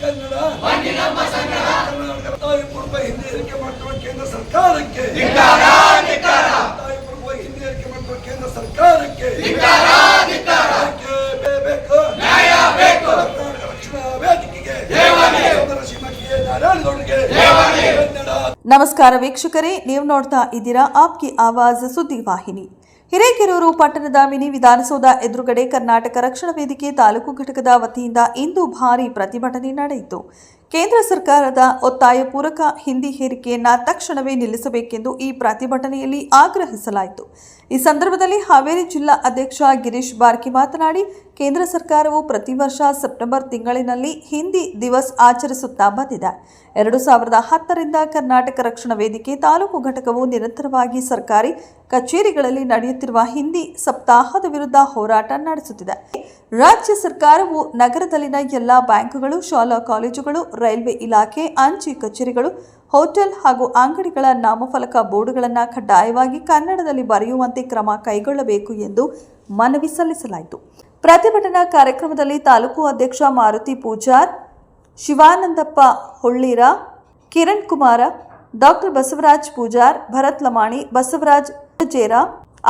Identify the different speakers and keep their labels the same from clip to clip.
Speaker 1: ಕನ್ನಡ ಕರ್ನಾಟಕ. ತಾಯಿ ಪೂರ್ವ ಹಿಂದಿ ಏರಿಕೆ ಮಾಡಿರುವ ಕೇಂದ್ರ ಸರ್ಕಾರಕ್ಕೆ. ತಾಯಿ ಪೂರ್ವ ಹಿಂದಿ ಏರಿಕೆ ಮಾಡಿರುವ ಕೇಂದ್ರ ಸರ್ಕಾರಕ್ಕೆ. ಬೇಕು. ಕರ್ನಾಟಕ ರಕ್ಷಣಾ ವೇದಿಕೆಗೆ. ನಾರಾಯಣಗೌಡರಿಗೆ.
Speaker 2: ನಮಸ್ಕಾರ ವೀಕ್ಷಕರೇ ನೀವು ನೋಡ್ತಾ ಇದ್ದೀರಾ ಆಪ್ಕಿ ಆವಾಜ್ ಸುದ್ದಿ ವಾಹಿನಿ ಹಿರೇಕೆರೂರು ಪಟ್ಟಣದ ಮಿನಿ ವಿಧಾನಸೌಧ ಎದುರುಗಡೆ ಕರ್ನಾಟಕ ರಕ್ಷಣಾ ವೇದಿಕೆ ತಾಲೂಕು ಘಟಕದ ವತಿಯಿಂದ ಇಂದು ಭಾರೀ ಪ್ರತಿಭಟನೆ ನಡೆಯಿತು. ಕೇಂದ್ರ ಸರ್ಕಾರದ ಒತ್ತಾಯ ಪೂರಕ ಹಿಂದಿ ಹೇರಿಕೆಯನ್ನು ತಕ್ಷಣವೇ ನಿಲ್ಲಿಸಬೇಕೆಂದು ಈ ಪ್ರತಿಭಟನೆಯಲ್ಲಿ ಆಗ್ರಹಿಸಲಾಯಿತು. ಈ ಸಂದರ್ಭದಲ್ಲಿ ಹಾವೇರಿ ಜಿಲ್ಲಾ ಅಧ್ಯಕ್ಷ ಗಿರೀಶ್ ಬಾರ್ಕಿ ಮಾತನಾಡಿ, ಕೇಂದ್ರ ಸರ್ಕಾರವು ಪ್ರತಿ ವರ್ಷ ಸೆಪ್ಟೆಂಬರ್ ತಿಂಗಳಿನಲ್ಲಿ ಹಿಂದಿ ದಿವಸ್ ಆಚರಿಸುತ್ತಾ ಬಂದಿದೆ. ಎರಡು ಸಾವಿರದ ಹತ್ತರಿಂದ ಕರ್ನಾಟಕ ರಕ್ಷಣಾ ವೇದಿಕೆ ತಾಲೂಕು ಘಟಕವು ನಿರಂತರವಾಗಿ ಸರ್ಕಾರಿ ಕಚೇರಿಗಳಲ್ಲಿ ನಡೆಯುತ್ತಿರುವ ಹಿಂದಿ ಸಪ್ತಾಹದ ವಿರುದ್ಧ ಹೋರಾಟ ನಡೆಸುತ್ತಿದೆ. ರಾಜ್ಯ ಸರ್ಕಾರವು ನಗರದಲ್ಲಿನ ಎಲ್ಲ ಬ್ಯಾಂಕುಗಳು, ಶಾಲಾ ಕಾಲೇಜುಗಳು, ರೈಲ್ವೆ ಇಲಾಖೆ, ಅಂಚೆ ಕಚೇರಿಗಳು, ಹೋಟೆಲ್ ಹಾಗೂ ಅಂಗಡಿಗಳ ನಾಮಫಲಕ ಬೋರ್ಡ್ಗಳನ್ನು ಕಡ್ಡಾಯವಾಗಿ ಕನ್ನಡದಲ್ಲಿ ಬರೆಯುವಂತೆ ಕ್ರಮ ಕೈಗೊಳ್ಳಬೇಕು ಎಂದು ಮನವಿ ಸಲ್ಲಿಸಲಾಯಿತು. ಪ್ರತಿಭಟನಾ ಕಾರ್ಯಕ್ರಮದಲ್ಲಿ ತಾಲೂಕು ಅಧ್ಯಕ್ಷ ಮಾರುತಿ ಪೂಜಾರ್, ಶಿವಾನಂದಪ್ಪ ಹೊಳ್ಳೀರ, ಕಿರಣ್ ಕುಮಾರ, ಡಾಕ್ಟರ್ ಬಸವರಾಜ್ ಪೂಜಾರ್, ಭರತ್ ಲಮಾಣಿ, ಬಸವರಾಜ್ ಜೇರ,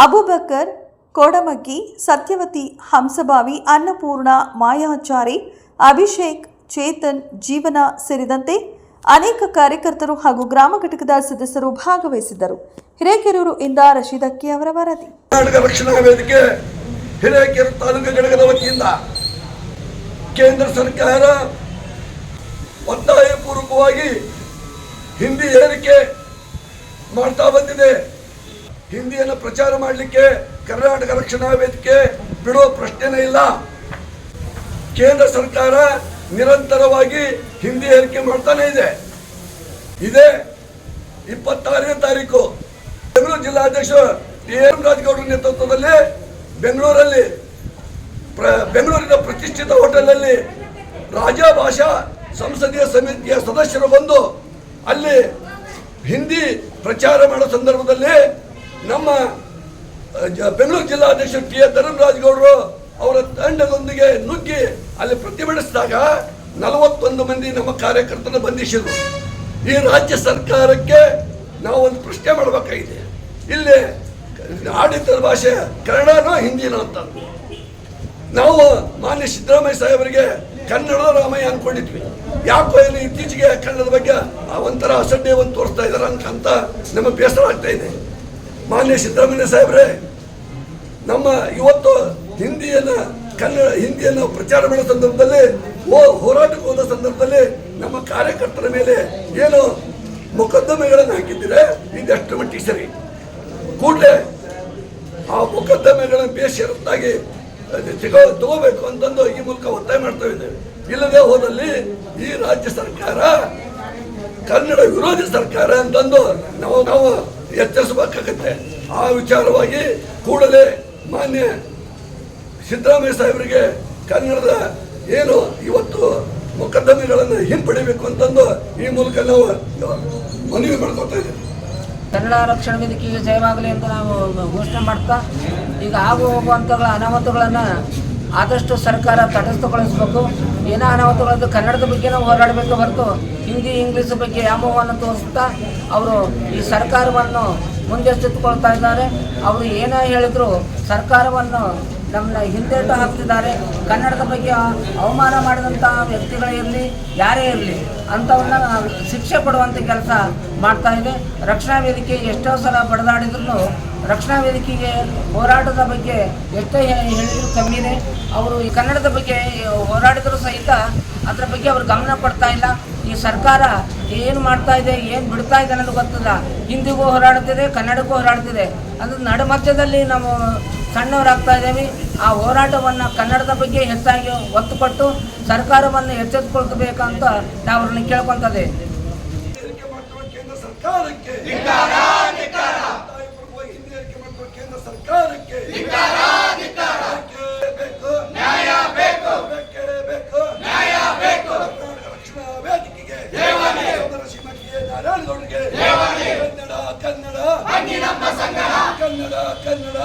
Speaker 2: ಅಬುಬಕರ್, ಕೋಡಮಕ್ಕಿ, ಸತ್ಯವತಿ ಹಂಸಭಾವಿ ಅನ್ನಪೂರ್ಣ, ಮಾಯಾಚಾರಿ, ಅಭಿಷೇಕ್, ಚೇತನ್, ಜೀವನ ಸೇರಿದಂತೆ ಅನೇಕ ಕಾರ್ಯಕರ್ತರು ಹಾಗೂ ಗ್ರಾಮ ಘಟಕದ ಸದಸ್ಯರು ಭಾಗವಹಿಸಿದ್ದರು. ಹಿರೇಕೆರೂರು ಇಂದ ರಶೀದ್ ಅಕ್ಕಿ ಅವರ ವರದಿ.
Speaker 1: ಕರ್ನಾಟಕ ರಕ್ಷಣಾ ವೇದಿಕೆ ಹಿರೇಕೆರೆ ತಾಲೂಕು ಘಟಕದ ವತಿಯಿಂದ ಕೇಂದ್ರ ಸರ್ಕಾರ ಒತ್ತಾಯಪೂರ್ವಕವಾಗಿ ಹಿಂದಿ ಏರಿಕೆ ಮಾಡ್ತಾ ಬಂದಿದೆ. ಹಿಂದಿಯನ್ನು ಪ್ರಚಾರ ಮಾಡಲಿಕ್ಕೆ ಕರ್ನಾಟಕ ರಕ್ಷಣಾ ವೇದಿಕೆ ಬಿಡೋ ಪ್ರಶ್ನೆನೇ ಇಲ್ಲ. ಕೇಂದ್ರ ಸರ್ಕಾರ ನಿರಂತರವಾಗಿ ಹಿಂದಿ ಏರಿಕೆ ಮಾಡ್ತಾನೆ ಇದೆ. ಇದೇ ಇಪ್ಪತ್ತಾರನೇ ತಾರೀಕು ಬೆಂಗಳೂರು ಜಿಲ್ಲಾಧ್ಯಕ್ಷ ಟಿ ಎಂ ರಾಜಗೌಡರ ನೇತೃತ್ವದಲ್ಲಿ ಬೆಂಗಳೂರಲ್ಲಿ ಬೆಂಗಳೂರಿನ ಪ್ರತಿಷ್ಠಿತ ಹೋಟೆಲ್ನಲ್ಲಿ ರಾಜಾ ಭಾಷಾ ಸಂಸದೀಯ ಸಮಿತಿಯ ಸದಸ್ಯರು ಬಂದು ಅಲ್ಲಿ ಹಿಂದಿ ಪ್ರಚಾರ ಮಾಡೋ ಸಂದರ್ಭದಲ್ಲಿ ನಮ್ಮ ಬೆಂಗಳೂರು ಜಿಲ್ಲಾಧ್ಯಕ್ಷ ಟಿ ಎ ಧರ್ಮರಾಜಗೌಡರು ಅವರ ತಂಡದೊಂದಿಗೆ ನುಗ್ಗಿ ಅಲ್ಲಿ ಪ್ರತಿಭಟಿಸಿದಾಗ ನಲವತ್ತೊಂದು ಮಂದಿ ನಮ್ಮ ಕಾರ್ಯಕರ್ತರನ್ನು ಬಂಧಿಸಿದ್ರು. ಈ ರಾಜ್ಯ ಸರ್ಕಾರಕ್ಕೆ ನಾವು ಒಂದು ಪ್ರಶ್ನೆ ಮಾಡಬೇಕಾಗಿದೆ. ಇಲ್ಲಿ ಆಡಳಿತದ ಭಾಷೆ ಕನ್ನಡನೋ ಹಿಂದಿನೋ ಅಂತ. ನಾವು ಮಾನ್ಯ ಸಿದ್ದರಾಮಯ್ಯ ಸಾಹೇಬರಿಗೆ ಕನ್ನಡದ ರಾಮಯ್ಯ ಅನ್ಕೊಂಡಿದ್ವಿ. ಯಾಕೋ ಏನು ಇತ್ತೀಚೆಗೆ ಕನ್ನಡದ ಬಗ್ಗೆ ಒಂಥರ ಅಸಡ್ಡೆ ಒಂದು ತೋರಿಸ್ತಾ ಅಂತ ಅಂತ ನಮಗೆ ಬೇಸರ ಆಗ್ತಾ ಇದೆ. ಮಾನ್ಯ ಸಿದ್ದರಾಮಯ್ಯ ಸಾಹೇಬ್ರೆ, ನಮ್ಮ ಇವತ್ತು ಹಿಂದಿಯನ್ನ ಕನ್ನಡ, ಹಿಂದಿಯನ್ನು ಪ್ರಚಾರ ಮಾಡೋ ಸಂದರ್ಭದಲ್ಲಿ ಓ ಹೋರಾಟಕ್ಕೆ ಹೋದ ಸಂದರ್ಭದಲ್ಲಿ ನಮ್ಮ ಕಾರ್ಯಕರ್ತರ ಮೇಲೆ ಏನು ಮೊಕದ್ದಮೆಗಳನ್ನು ಹಾಕಿದ್ದೀರ? ಇದೆಷ್ಟು ಮಟ್ಟಿಗೆ ಸರಿ? ಕೂಡಲೇ ಆ ಮೊಕದ್ದಮೆಗಳನ್ನು ಬೇಷರತ್ತಾಗಿ ತಗೋ, ತಗೋಬೇಕು ಅಂತಂದು ಈ ಮೂಲಕ ಒತ್ತಾಯ ಮಾಡ್ತಾ ಇದ್ದೇವೆ. ಇಲ್ಲದೆ ಹೋದಲ್ಲಿ ಈ ರಾಜ್ಯ ಸರ್ಕಾರ, ಕನ್ನಡ ವಿರೋಧಿ ಸರ್ಕಾರ ಅಂತಂದು ನಾವು ನಾವು ಎಚ್ಚರಿಸಬೇಕಾಗತ್ತೆ ಆ ವಿಚಾರವಾಗಿ ಕೂಡಲೇ ಮಾನ್ಯ ಸಿದ್ದರಾಮಯ್ಯ ಸಾಹೇಬರಿಗೆ ಕನ್ನಡದ ಏನು ಇವತ್ತು ಮೊಕದ್ದಮೆಗಳನ್ನು ಹಿಂಪಡಿಬೇಕು ಅಂತಂದು ಈ ಮೂಲಕ ನಾವು ಮನವಿ ಮಾಡ್ಕೊತಾ
Speaker 3: ಕನ್ನಡ ರಕ್ಷಣಾ ವೇದಿಕೆಗೆ ಜಯವಾಗಲಿ ಅಂತ ನಾವು ಘೋಷಣೆ ಮಾಡ್ತಾ, ಈಗ ಆಗುವ ಹೋಗುವಂಥಗಳ ಆದಷ್ಟು ಸರ್ಕಾರ ತಟಸ್ಥಗೊಳಿಸಬೇಕು. ಏನೋ ಅನಾಹುತಗಳದ್ದು ಕನ್ನಡದ ಬಗ್ಗೆ ನಾವು ಹೋರಾಡಬೇಕು ಹೊರತು, ಹಿಂದಿ, ಇಂಗ್ಲೀಷ್ ಬಗ್ಗೆ ವ್ಯಾಮೋಹವನ್ನು ತೋರಿಸ್ತಾ ಅವರು ಈ ಸರ್ಕಾರವನ್ನು ಮುಂದೆತ್ತಿಟ್ಕೊಳ್ತಾ ಇದ್ದಾರೆ. ಅವರು ಏನೇ ಹೇಳಿದ್ರು ಸರ್ಕಾರವನ್ನು ನಮ್ಮನ್ನ ಹಿಂದೇಟು ಹಾಕ್ತಿದ್ದಾರೆ. ಕನ್ನಡದ ಬಗ್ಗೆ ಅವಮಾನ ಮಾಡಿದಂಥ ವ್ಯಕ್ತಿಗಳೇ ಇರಲಿ, ಯಾರೇ ಇರಲಿ ಅಂಥವನ್ನ ಶಿಕ್ಷೆ ಪಡುವಂಥ ಕೆಲಸ ಮಾಡ್ತಾ ಇದೆ. ರಕ್ಷಣಾ ವೇದಿಕೆ ಎಷ್ಟೋ ಸಲ ಬಡದಾಡಿದ್ರು ರಕ್ಷಣಾ ವೇದಿಕೆಗೆ ಹೋರಾಟದ ಬಗ್ಗೆ ಎಷ್ಟೇ ಹೇಳಿದ್ರು ಕಮ್ಮಿನೇ ಅವರು ಈ ಕನ್ನಡದ ಬಗ್ಗೆ ಹೋರಾಡಿದ್ರು ಸಹಿತ ಅದರ ಬಗ್ಗೆ ಅವರು ಗಮನ ಕೊಡ್ತಾ ಇಲ್ಲ. ಈ ಸರ್ಕಾರ ಏನು ಮಾಡ್ತಾ ಇದೆ, ಏನು ಬಿಡ್ತಾ ಇದೆ ಅನ್ನೋದು ಗೊತ್ತಿಲ್ಲ. ಹಿಂದಿಗೂ ಹೋರಾಡ್ತಿದೆ ಕನ್ನಡಕ್ಕೂ ಹೋರಾಡ್ತಿದೆ ಅದು ನಡುಮಧ್ಯದಲ್ಲಿ ನಾವು ಸಣ್ಣವರಾಗ್ತಾ ಇದ್ದೀವಿ. ಆ ಹೋರಾಟವನ್ನು ಕನ್ನಡದ ಬಗ್ಗೆ ಹೆಚ್ಚಾಗಿ ಒತ್ತು ಕೊಟ್ಟು ಸರ್ಕಾರವನ್ನು ಎಚ್ಚೆತ್ತುಕೊಳ್ಬೇಕಂತ ನಾವು ಅವ್ರನ್ನ ಕೇಳ್ಕೊತದೆ
Speaker 1: ಏರಿಕೆ ಮಾಡ್ತಿರುವ ಕೇಂದ್ರ ಸರ್ಕಾರಕ್ಕೆ ತಾಯಿ ಪ್ರಭುವ ಹಿಂದಿ ಏರಿಕೆ ಮಾಡ್ತಿರುವ ಕೇಂದ್ರ ಸರ್ಕಾರಕ್ಕೆ ಬೇಕೇ ಬೇಕು ನ್ಯಾಯ ಬೇಕು. ಬೇಕೇ. ನ್ಯಾಯ ಬೇಕು. ಕರ್ನಾಟಕ ರಕ್ಷಣಾ ವೇದಿಕೆಗೆ ಸೋದರ ಶ್ರೀಮತಿ ಎ. ನಾರಾಯಣಗೌಡರಿಗೆ ಕನ್ನಡ ಕನ್ನಡ. ಕನ್ನಡ ಕನ್ನಡ.